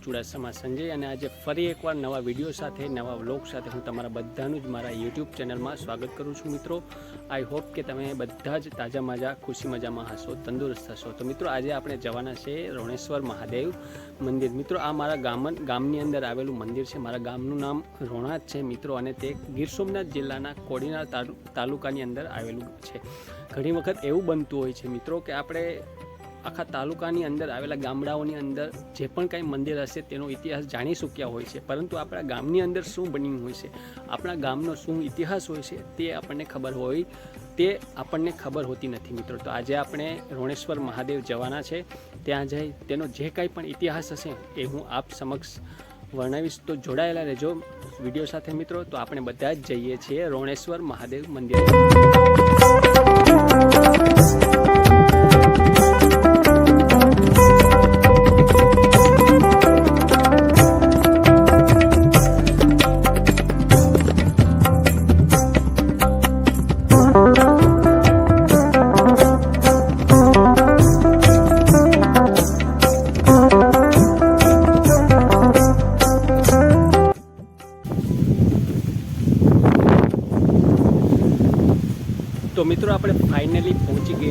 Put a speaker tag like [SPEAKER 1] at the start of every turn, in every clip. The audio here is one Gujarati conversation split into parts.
[SPEAKER 1] હું ચુડાસમા સંજય અને આજે ફરી એકવાર નવા વીડિયો સાથે, નવા વ્લોગ સાથે હું તમારા બધાનું જ મારા યુટ્યુબ ચેનલમાં સ્વાગત કરું છું મિત્રો. આઈ હોપ કે તમે બધા જ તાજા માજા, ખુશી મજામાં હશો, તંદુરસ્ત હશો. તો મિત્રો, આજે આપણે જવાના છે રોણેશ્વર મહાદેવ મંદિર. મિત્રો, આ મારા ગામ ગામની અંદર આવેલું મંદિર છે. મારા ગામનું નામ રોણાજ છે, મિત્રો, અને તે ગીર સોમનાથ જિલ્લાના કોડીનાર તાલુકાની અંદર આવેલું છે. ઘણી વખત એવું બનતું હોય છે મિત્રો કે આપણે આખા તાલુકાની અંદર આવેલા ગામડાઓની અંદર જે પણ કાંઈ મંદિર હશે તેનો ઇતિહાસ જાણી ચૂક્યા હોય છે. પરંતુ આપણા ગામની અંદર શું બન્યું હોય છે? આપણા ગામનો શું ઇતિહાસ હોય છે તે આપણને ખબર હોય, તે આપણને ખબર હોતી નથી મિત્રો. તો આજે આપણે રોણેશ્વર મહાદેવ જવાના છે. ત્યાં જઈ તેનો જે કાંઈ પણ ઇતિહાસ હશે એ હું આપ સમક્ષ વર્ણવીશ. તો જોડાયેલા રહેજો વીડિયો સાથે મિત્રો. તો આપણે બધા જ જઈએ છીએ રોણેશ્વર મહાદેવ મંદિર.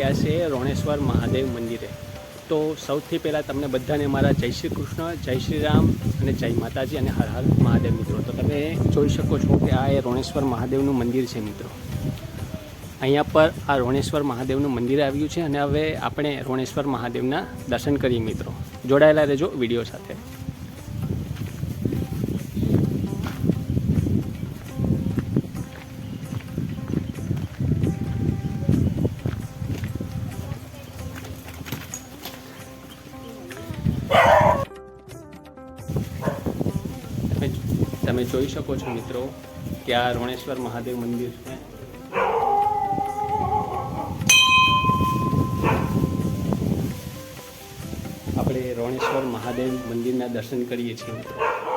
[SPEAKER 1] ગયા છે રોણેશ્વર મહાદેવ મંદિરે. તો સૌથી પહેલાં તમને બધાને મારા જય શ્રી કૃષ્ણ, જય શ્રી રામ અને જય માતાજી અને હર હર મહાદેવ મિત્રો. તો તમે જોઈ શકો છો કે આ એ રોણેશ્વર મહાદેવનું મંદિર છે મિત્રો. અહીંયા પર આ રોણેશ્વર મહાદેવનું મંદિર આવ્યું છે અને હવે આપણે રોણેશ્વર મહાદેવના દર્શન કરીએ મિત્રો. જોડાયેલા રહેજો વીડિયો સાથે. તમે જોઈ શકો છો મિત્રો કે આ રોણેશ્વર મહાદેવ મંદિર છે. આપણે રોણેશ્વર મહાદેવ મંદિરના દર્શન કરીએ છીએ. મિત્રો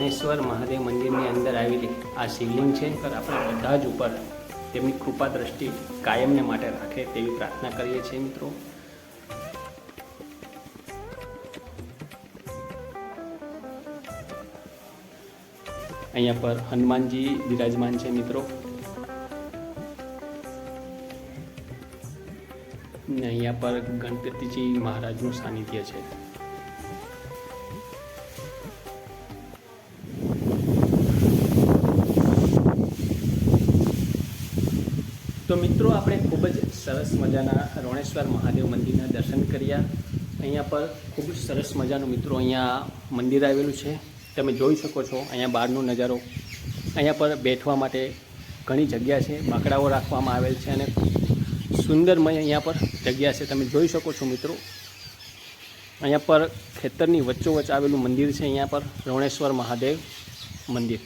[SPEAKER 1] મિત્રો મહાદેવ મંદિરની અંદર આવેલી આ શિવલિંગ છે આપણે બધા જ ઉપર તેમની કૃપા દ્રષ્ટિ કાયમને માટે રાખે તેવી પ્રાર્થના કરીએ છીએ મિત્રો. અહીંયા પર હનુમાનજી બિરાજમાન છે મિત્રો. ને અહીંયા પર ગણપતિજી મહારાજનું સાનિધ્ય છે. તો મિત્રો, આપણે ખૂબ જ સરસ મજાના રોણેશ્વર મહાદેવ મંદિરના દર્શન કર્યા. અહીંયા પર ખૂબ જ સરસ મજાનું મિત્રો અહીંયા મંદિર આવેલું છે. તમે જોઈ શકો છો અહીંયા બહારનો નજારો. અહીંયા પર બેઠવા માટે ઘણી જગ્યા છે, બાકડાઓ રાખવામાં આવેલ છે અને સુંદરમય અહીંયા પર જગ્યા છે. તમે જોઈ શકો છો મિત્રો, અહીંયા પર ખેતરની વચ્ચોવચ્ચ આવેલું મંદિર છે અહીંયા પર, રોણેશ્વર મહાદેવ મંદિર.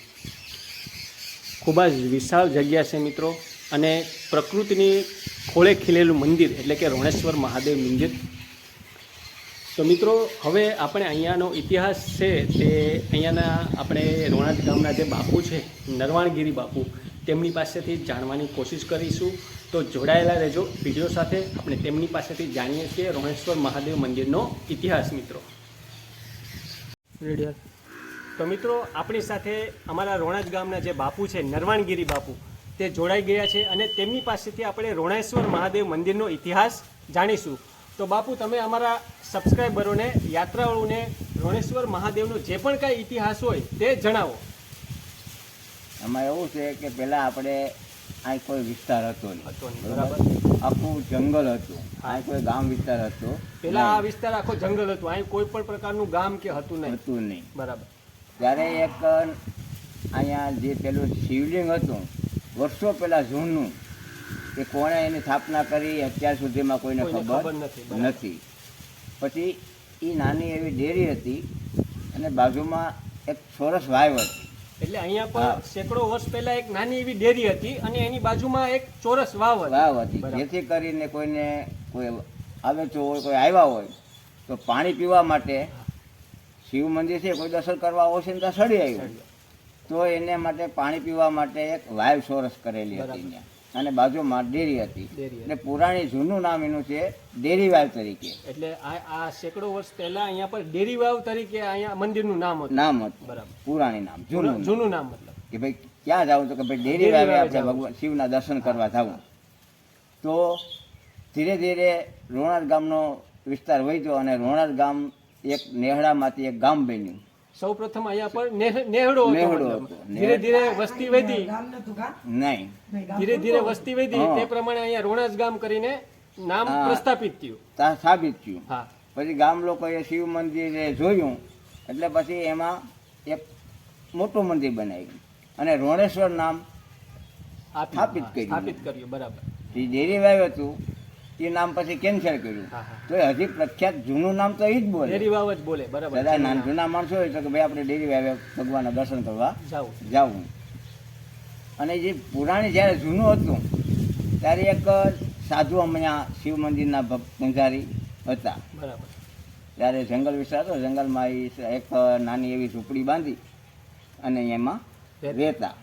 [SPEAKER 1] ખૂબ જ વિશાળ જગ્યા છે મિત્રો. અને પ્રકૃતિની ખોળે ખીલેલું મંદિર એટલે કે રોણેશ્વર મહાદેવ મંદિર. તો મિત્રો હવે આપણે અહીંયાનો ઇતિહાસ છે તે અહીંયાના આપણે રોણાજ ગામના જે બાપુ છે નરવાણગીરી બાપુ તેમની પાસેથી જાણવાની કોશિશ કરીશું. તો જોડાયેલા રહેજો. વીડિયો સાથે આપણે તેમની પાસેથી જાણીએ છીએ રોણેશ્વર મહાદેવ મંદિરનો ઇતિહાસ મિત્રો. તો મિત્રો આપણી સાથે અમારા રોણાજ ગામના જે બાપુ છે નરવાણગીરી બાપુ તે જોડાઈ ગયા છે અને તેમની પાસેથી આપણે રોણેશ્વર મહાદેવ મંદિરનો ઇતિહાસ જાણીશું. તો બાપુ તમે અમારા સબસ્ક્રાઈબરોને યાત્રાળુઓને રોણેશ્વર મહાદેવનો જે પણ કાંઈ ઇતિહાસ હોય તે જણાવો.
[SPEAKER 2] આમાં એવું છે કે પહેલાં આપણે આ કોઈ વિસ્તાર હતો નહીં. બરાબર. આખું જંગલ હતું. આ કોઈ ગામ વિસ્તાર હતો
[SPEAKER 1] પેલા આ વિસ્તાર આખો જંગલ હતો. અહીં કોઈ પણ પ્રકારનું ગામ કે હતું નહીં.
[SPEAKER 2] હતું નહીં.
[SPEAKER 1] બરાબર.
[SPEAKER 2] ત્યારે એક અહીંયા જે પેલું શિવલિંગ હતું વર્ષો પહેલાં જૂનું કે કોણે એની સ્થાપના કરી અત્યાર સુધીમાં કોઈને ખબર
[SPEAKER 1] નથી,
[SPEAKER 2] પછી એ નાની એવી ડેરી હતી અને બાજુમાં એક સરસ વાવ હતી.
[SPEAKER 1] એટલે અહીંયા
[SPEAKER 2] પણ.
[SPEAKER 1] સેંકડો વર્ષ પહેલા એક નાની એવી ડેરી હતી અને એની બાજુમાં એક ચોરસ વાવ
[SPEAKER 2] વાવ હતી. જેથી કરીને કોઈને કોઈ આવે તો હોય કોઈ આવ્યા હોય તો પાણી પીવા માટે શિવ મંદિર છે કોઈ દર્શન કરવા આવશે ને ત્યાં સડી આવ્યું. તો એને માટે પાણી પીવા માટે એક વાવ સોરસ કરેલી હતી ત્યાં અને બાજુમાં ડેરી હતી. એટલે પુરાણી જૂનું નામ એનું છે ડેરી વાવ તરીકે.
[SPEAKER 1] એટલે આ આ સેંકડો વર્ષ પહેલા અહીંયા પર ડેરી વાવ તરીકે અહીંયા મંદિરનું નામ હતું.
[SPEAKER 2] નામ હતું.
[SPEAKER 1] બરાબર.
[SPEAKER 2] પુરાણી નામ જૂનું.
[SPEAKER 1] જૂનું નામ મતલબ.
[SPEAKER 2] કે ભાઈ ક્યાં જાવું તો કે ભાઈ ડેરી વાવે આપણે ભગવાન શિવના દર્શન કરવા જવું તો ધીરે ધીરે રોણાદ ગામનો વિસ્તાર વધ્યો અને રોણાદ ગામ એક નેહડામાંથી એક ગામ બન્યું.
[SPEAKER 1] સૌ પ્રથમ અહીંયા પર નેહડો હતો. ધીરે ધીરે વસ્તી વધી.
[SPEAKER 2] નહીં.
[SPEAKER 1] ધીરે ધીરે વસ્તી વધી. તે પ્રમાણે અહીંયા રોણાસ ગામ કરીને નામ પ્રસ્થાપિત થયું.
[SPEAKER 2] સ્થાપિત થયું.
[SPEAKER 1] હા.
[SPEAKER 2] પછી ગામ લોકોએ શિવ મંદિરે જોયું. એટલે પછી એમાં એક મોટું મંદિર બનાવ્યું. અને રોણેશ્વર નામ. સ્થાપિત કર્યું.
[SPEAKER 1] સ્થાપિત કર્યું. બરાબર.
[SPEAKER 2] જે ડેરી વાવ્યું હતું એ નામ પછી કેન્સલ કર્યું. તો એ હજી પ્રખ્યાત જૂનું નામ તો એ જ બોલે.
[SPEAKER 1] ડેરી વાવ જ બોલે બરાબર.
[SPEAKER 2] બધા નાના જૂના માણસો હોય તો કે ભાઈ આપણે ડેરી વાવે ભગવાનના દર્શન કરવા
[SPEAKER 1] જાવું.
[SPEAKER 2] અને જે પુરાણી જ્યારે જૂનું હતું ત્યારે એક સાધુ અહીંયા શિવ મંદિરના પૂંજારી હતા.
[SPEAKER 1] બરાબર.
[SPEAKER 2] ત્યારે જંગલ વિસ્તાર હતો જંગલમાં એ એક નાની એવી ઝૂંપડી બાંધી અને એમાં
[SPEAKER 1] રહેતા.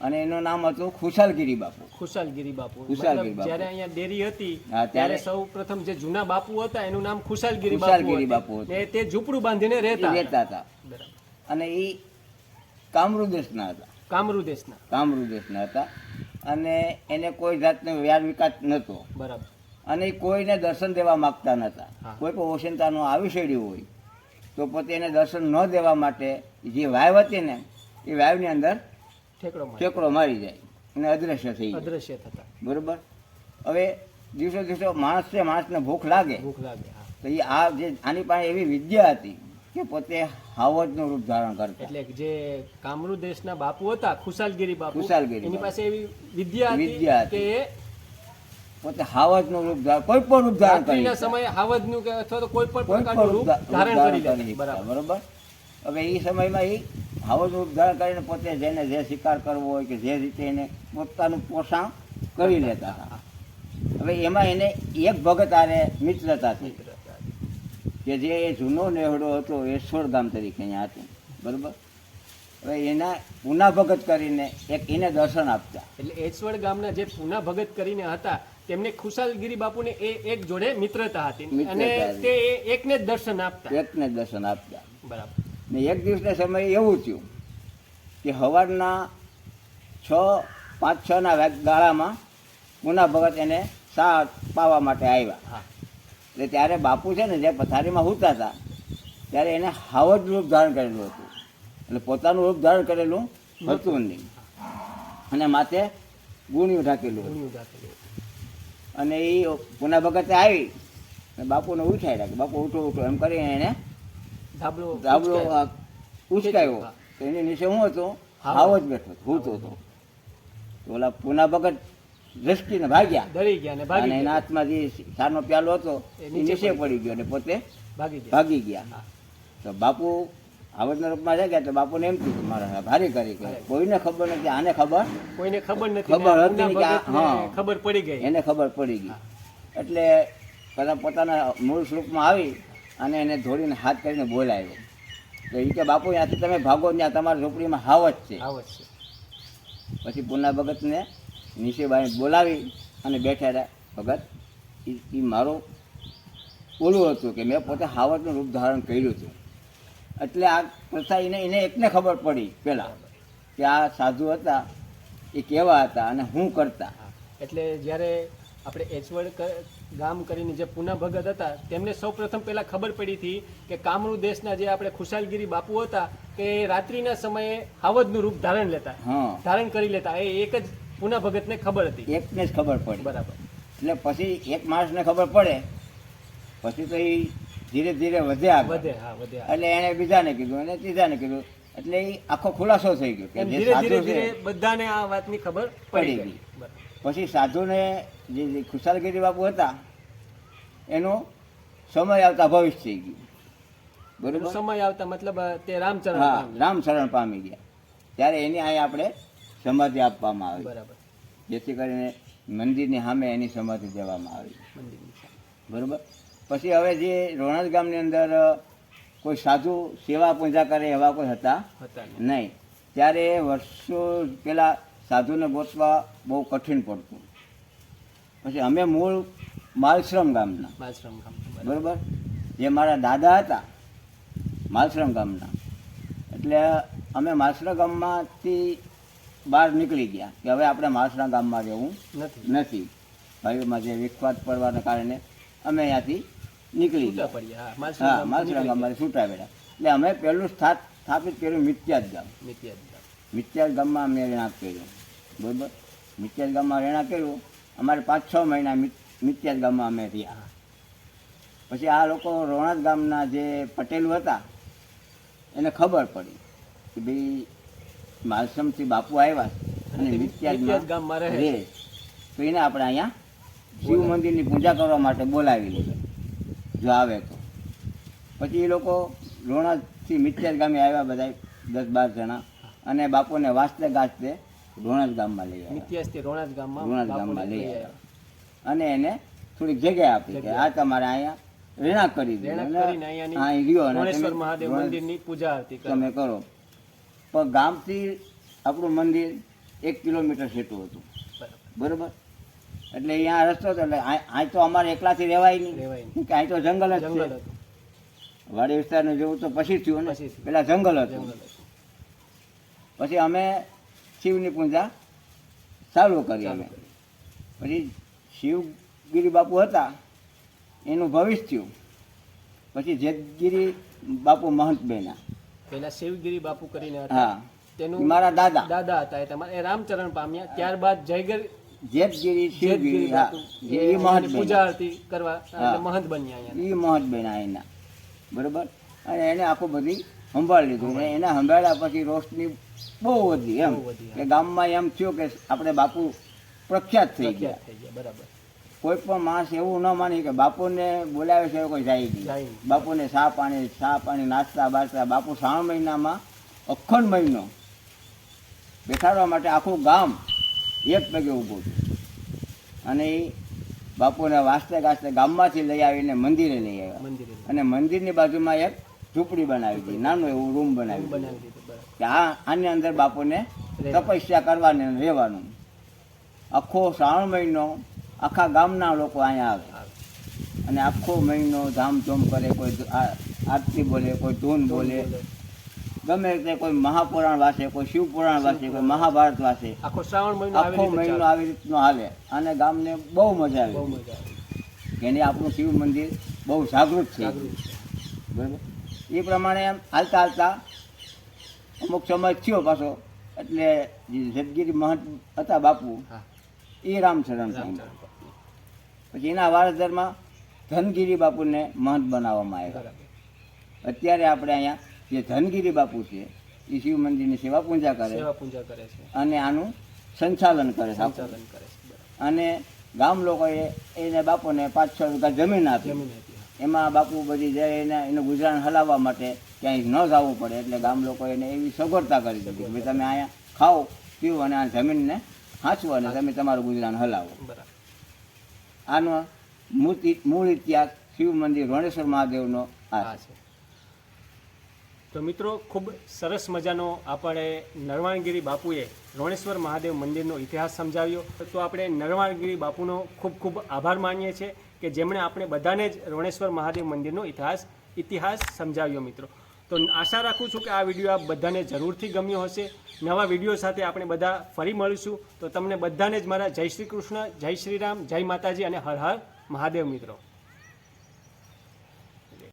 [SPEAKER 2] અને એનું નામ હતું ખુશાલગીરી બાપુ.
[SPEAKER 1] ખુશાલગીરી બાપુ.
[SPEAKER 2] ખુશાલગીરી બાપુ.
[SPEAKER 1] જ્યારે અહીંયા ડેરી હતી
[SPEAKER 2] ત્યારે-
[SPEAKER 1] સૌ પ્રથમ જે જૂના બાપુ હતા એનું નામ ખુશાલગીરી
[SPEAKER 2] ખુશાલગીરી
[SPEAKER 1] બાપુ. તે ઝૂંપડું બાંધીને રહેતા હતા.
[SPEAKER 2] રહેતા હતા અને એ કામરૂ દેશના હતા.
[SPEAKER 1] કામરૂ દેશના
[SPEAKER 2] કામરૂ દેશના હતા. અને એને કોઈ જાતનો વ્યાર વિકાસ નહોતો.
[SPEAKER 1] બરાબર.
[SPEAKER 2] અને કોઈને દર્શન દેવા માગતા નહોતા. કોઈ પણ ઓશિંતાનું આવી શેડ્યું હોય તો પોતે એને દર્શન ન દેવા માટે જે વાવ હતી ને એ વાવની અંદર
[SPEAKER 1] ઠેકડો મારી
[SPEAKER 2] જાય. અને અદ્રશ્ય થઈ જાય.
[SPEAKER 1] અદ્રશ્ય થતા.
[SPEAKER 2] બરોબર? હવે દિવસો દિવસો માણસ છે માણસને ભૂખ લાગે.
[SPEAKER 1] ભૂખ લાગે
[SPEAKER 2] તો એ આ જે આની પાસે એવી વિદ્યા હતી કે પોતે હાવજનું રૂપ ધારણ કરતા.
[SPEAKER 1] એટલે જે કામરૂ દેશના બાપુ હતા ખુશાલગીરી બાપુ
[SPEAKER 2] ખુશાલગીરી
[SPEAKER 1] એની પાસે એવી વિદ્યા
[SPEAKER 2] વિદ્યા
[SPEAKER 1] કે
[SPEAKER 2] પોતે હાવજ હાવજનું રૂપ ધારણ કોઈ પણ રૂપ ધારણ કરી.
[SPEAKER 1] સમયે હાવજનું કે અથવા તો કોઈ પણ પ્રકારનું રૂપ ધારણ કરી બરોબર.
[SPEAKER 2] હવે એ સમયમાં એ રૂપ ધારણ કરીને પોતે જેને જે શિકાર કરવો હોય કે જે રીતે એને પોતાનું પોષણ કરી લેતા હતા. હવે એમાં એને એક ભગત આરે મિત્રતા થઈ. કે જે એ જૂનો નેહડો હતો એ સોળગામ તરીકે અહીંયા હતું. બરોબર? હવે એના પુના ભગત કરીને એક એને દર્શન આપતા.
[SPEAKER 1] એટલે એચવડ ગામના જે પૂના ભગત કરીને હતા તેમને ખુશાલગીરી બાપુને એ એક જોડે મિત્રતા હતી. અને તે એકને જ દર્શન આપતા.
[SPEAKER 2] એકને જ દર્શન આપતા.
[SPEAKER 1] બરાબર.
[SPEAKER 2] ને એક દિવસના સમયે એવું થયું કે સવારના છ પાંચ છના ગાળામાં પુના ભગત એને સા પાવા માટે આવ્યા.
[SPEAKER 1] હા.
[SPEAKER 2] એટલે ત્યારે બાપુ છે ને જે પથારીમાં સૂતા હતા ત્યારે એને હાવજ રૂપ ધારણ કરેલું હતું. એટલે પોતાનું રૂપ ધારણ કરેલું હતું નહીં. અને માથે ગુણ્યું ઢાકેલું હતું. અને એ પૂના ભગતે આવી અને બાપુને ઉઠાવી કે બાપુ ઉઠો ઉઠો એમ કરીને એને
[SPEAKER 1] ધાબળો
[SPEAKER 2] ધાબળો
[SPEAKER 1] ઉચકાયો. હા.
[SPEAKER 2] તો એની નીચે હું હતો?
[SPEAKER 1] હાવ.
[SPEAKER 2] જ બેઠો હતો હૂતો. હતો ઓલા પૂના ભગત દ્રષ્ટિને ભાગ્યા.
[SPEAKER 1] ડરી ગયા ભાગી
[SPEAKER 2] એના હાથમાં જે સારનો પ્યાલો હતો
[SPEAKER 1] એ નીચે
[SPEAKER 2] પડી ગયો અને પોતે
[SPEAKER 1] ભાગી ગયા.
[SPEAKER 2] ભાગી ગયા.
[SPEAKER 1] હા.
[SPEAKER 2] તો બાપુ આવડના રૂપમાં જાય ગયા તો બાપુને એમ થયું મારા ભારી કરી કે કોઈને ખબર નથી આને ખબર?
[SPEAKER 1] કોઈને ખબર નથી
[SPEAKER 2] ખબર હતી કે હા.
[SPEAKER 1] ખબર પડી ગઈ.
[SPEAKER 2] એને ખબર પડી ગઈ. એટલે કદાચ પોતાના મૂળ સ્વરૂપમાં આવી અને એને ધોડીને હાથ કરીને બોલાવ્યો. તો એ કે બાપુ ત્યાંથી તમે ભાગો ત્યાં તમારી ઝૂંપડીમાં હાવજ છે.
[SPEAKER 1] આવત છે.
[SPEAKER 2] પછી પૂના ભગતને નીશીબાઈ બોલાવી અને બેઠા રહ્યા. ભગત એ મારું ઓલું હતું કે મેં પોતે હાવતનું રૂપ ધારણ કર્યું હતું. એટલે આ પ્રથા એને એને એકને ખબર પડી પહેલાં કે આ સાધુ હતા એ કેવા હતા અને હું કરતા.
[SPEAKER 1] એટલે જ્યારે આપણે એચવડ ગામ કરીને જે પૂના ભગત હતા તેમને સૌ પ્રથમ પહેલા ખબર પડી હતી કે કામરૂ દેશના જે આપણે ખુશાલગીરી બાપુ હતા કે રાત્રિના સમયે હાવજનું રૂપ ધારણ લેતા ધારણ કરી લેતા. એ એક જ પુના ભગતને ખબર હતી.
[SPEAKER 2] એકને જ ખબર પડી.
[SPEAKER 1] બરાબર.
[SPEAKER 2] એટલે પછી એક માણસને ખબર પડે પછી તો એ ધીરે ધીરે વધે
[SPEAKER 1] વધે હા વધે હા.
[SPEAKER 2] એટલે એણે બીજાને કીધું અને ત્રીજાને કીધું એટલે એ આખો ખુલાસો થઈ ગયો કે
[SPEAKER 1] ધીરે ધીરે બધાને આ વાતની ખબર પડી ગઈ.
[SPEAKER 2] પછી સાધુને જે ખુશાલગીરી બાપુ હતા એનો સમય આવતા ભવિષ્ય થઈ ગયું. બરોબર?
[SPEAKER 1] સમય આવતા મતલબ તે રામચરણ
[SPEAKER 2] હા રામચરણ પામી ગયા. ત્યારે એની આ આપણે સમાધિ આપવામાં આવી.
[SPEAKER 1] બરાબર.
[SPEAKER 2] જેથી કરીને મંદિરની સામે એની સમાધિ દેવામાં આવી. બરોબર? પછી હવે જે રોણજ ગામની અંદર કોઈ સાધુ સેવા પૂજા કરે એવા કોઈ હતા.
[SPEAKER 1] નહીં.
[SPEAKER 2] ત્યારે વર્ષો પહેલાં સાધુને ગોતવા બહુ કઠિન પડતું. પછી અમે મૂળ માલશ્રમ ગામના.
[SPEAKER 1] માલશ્રમ ગામ. બરાબર.
[SPEAKER 2] જે મારા દાદા હતા માલશ્રમ ગામના. એટલે અમે માલશ્રમ ગામમાંથી બહાર નીકળી ગયા કે હવે આપણે માલશ્રમ ગામમાં રહેવું
[SPEAKER 1] નથી.
[SPEAKER 2] નથી. ભાઈઓમાં જે વિખવાદ પડવાના કારણે અમે અહીંયાથી નીકળી ગયા.
[SPEAKER 1] પડ્યા. હા ગામ
[SPEAKER 2] ગામમાં છૂટા પડ્યા. એટલે અમે પહેલું સ્થાપ સ્થાપિત કર્યું મિત્યાજ ગામ.
[SPEAKER 1] નીકળ્યા ગામ.
[SPEAKER 2] મિત્યાજ ગામમાં અમે રહેણાંક કર્યું. બરોબર? મિત્યાજ ગામમાં રહેણા કર્યું. અમારે પાંચ છ મહિના મિત- મિત્યાજ ગામમાં અમે રહ્યા. પછી આ લોકો રોણાદ ગામના જે પટેલો હતા એને ખબર પડી કે ભાઈ માલસમથી બાપુ આવ્યા અને
[SPEAKER 1] મિત્યાજ ગામમાં રહે
[SPEAKER 2] રહે. તો એને આપણે અહીંયા શિવ મંદિરની પૂજા કરવા માટે બોલાવી લીધો. જો આવે તો. પછી એ લોકો રોણાથી મિત્યાજ ગામે આવ્યા બધા દસ બાર જણા. અને બાપુને વાંચતે ગાજતે રોણાજ ગામમાં લઈ આવ્યા.
[SPEAKER 1] મિત્યાસથી રોણાજ ગામમાં
[SPEAKER 2] રોણાજ ગામમાં લઈ આવ્યા. અને એને થોડીક જગ્યા આપી કે આ તમારે અહીંયા રહેણાંક કરી અહીં રહ્યો તમે
[SPEAKER 1] મહાદેવ મંદિરની પૂજા આરતી કરો.
[SPEAKER 2] તમે કરો. પણ ગામથી આપણું મંદિર એક કિલોમીટર જેટલું હતું.
[SPEAKER 1] બરોબર.
[SPEAKER 2] એટલે અહીંયા રસ્તો હતો એટલે આ તો અમારે એકલાથી રહેવાય નહીં. કે અહીં તો જંગલ જ
[SPEAKER 1] જંગલ હતું.
[SPEAKER 2] વાડી વિસ્તારનું જેવું તો પછી થયું ને. પેલા જંગલ હતું. પછી અમે શિવની પૂજા ચાલુ કરી અમે. પછી શિવગીરી બાપુ હતા એનું ભવિષ્ય થયું. પછી જેતગીરી બાપુ મહંત
[SPEAKER 1] પહેલાં શિવગીરી બાપુ કરીને હતા.
[SPEAKER 2] હા.
[SPEAKER 1] તેનું
[SPEAKER 2] મારા દાદા.
[SPEAKER 1] દાદા હતા એ તમારે. એ રામચરણ પામ્યા. ત્યારબાદ જયગર
[SPEAKER 2] જેતગીરી શિવગીરી હા. એ મહંત
[SPEAKER 1] પૂજા
[SPEAKER 2] હતી
[SPEAKER 1] આરતી કરવા. મહંત બન્યા
[SPEAKER 2] એ મહંત બન્યા એના. બરોબર? અને એને આખું બધી સંભાળી લીધું. અને એને સંભાળ્યા પછી રોશની બહુ વધી એમ. કે ગામમાં એમ થયું કે આપણે બાપુ પ્રખ્યાત થઈ ગયા.
[SPEAKER 1] બરાબર.
[SPEAKER 2] કોઈ પણ માણસ એવું ન માને કે બાપુને બોલાવે છે કોઈ જાય નહીં. બાપુને ચા પાણી ચા પાણી નાસ્તા બાસ્તા બાપુ શ્રાવણ મહિનામાં અખંડ મહિનો બેઠાડવા માટે આખું ગામ એક પગે ઊભું હતું અને એ બાપુને વાસ્તે ગાસ્તે ગામમાંથી લઈ આવીને મંદિરે લઈ આવ્યા. અને મંદિરની બાજુમાં એક ઝૂંપડી બનાવી હતી નાનું એવું રૂમ બનાવી દીધું. કે આ આની અંદર બાપુને તપસ્યા કરવાની રહેવાનું. આખો શ્રાવણ મહિનો આખા ગામના લોકો અહીંયા આવે.
[SPEAKER 1] આવે.
[SPEAKER 2] અને આખો મહિનો ધામધૂમ કરે કોઈ આરતી બોલે કોઈ ધૂન બોલે. ગમે તે કોઈ મહાપુરાણ વાંચે કોઈ શિવપુરાણ વાંચે કોઈ મહાભારત વાંચે
[SPEAKER 1] આખો શ્રાવણ મહિનો આવી
[SPEAKER 2] આખો મહિનો આવી રીતનો હાલે અને ગામને બહુ મજા
[SPEAKER 1] બહુ મજા આવે.
[SPEAKER 2] એને આપણું શિવ મંદિર બહુ જાગૃત છે.
[SPEAKER 1] જાગૃત છે.
[SPEAKER 2] બરાબર? એ પ્રમાણે એમ હાલતા હાલતા અમુક સમય થયો પાછો. એટલે જે જગગીરી મહંત હતા બાપુ એ રામચરણ પછી એના વારસદારમાં ધનગીરી બાપુને મહંત બનાવવામાં આવ્યા. અત્યારે આપણે અહીંયા જે ધનગીરી બાપુ છે એ શિવ મંદિરની સેવા પૂજા કરે
[SPEAKER 1] સેવા પૂજા કરે છે.
[SPEAKER 2] અને આનું સંચાલન કરે છે.
[SPEAKER 1] સંચાલન કરે છે.
[SPEAKER 2] અને ગામ લોકોએ એને બાપુને પાંચ છ વીઘા જમીન આપી. એમાં બાપુ બધી જાય એને એનું ગુજરાન હલાવવા માટે ક્યાંય ન જવું પડે એટલે ગામ લોકો એને એવી સગવડતા કરી દીધી કે ભાઈ તમે અહીંયા ખાઓ પીવો અને આ જમીનને હાંચવો અને તમે તમારું ગુજરાન હલાવો.
[SPEAKER 1] બરાબર.
[SPEAKER 2] આનો મૂળ મૂળ ઇતિહાસ શિવ મંદિર રોણેશ્વર મહાદેવનો આ
[SPEAKER 1] છે. તો મિત્રો ખૂબ સરસ મજાનો આપણે નરવાણગીરી બાપુએ રોણેશ્વર મહાદેવ મંદિરનો ઇતિહાસ સમજાવ્યો. તો આપણે નરવાણગીરી બાપુનો ખૂબ ખૂબ આભાર માનીએ છીએ કે જેમણે આપણે બધાને જ રોણેશ્વર મહાદેવ મંદિરનો ઇતિહાસ ઇતિહાસ સમજાવ્યો મિત્રો. તો આશા રાખું છું કે આ વીડિયો આપ બધાને જરૂરથી ગમ્યો હશે. નવા વીડિયો સાથે આપણે બધા ફરી મળીશું. તો તમને બધાને જ મારા જય શ્રી કૃષ્ણ, જય શ્રી રામ, જય માતાજી અને હર હર મહાદેવ મિત્રો.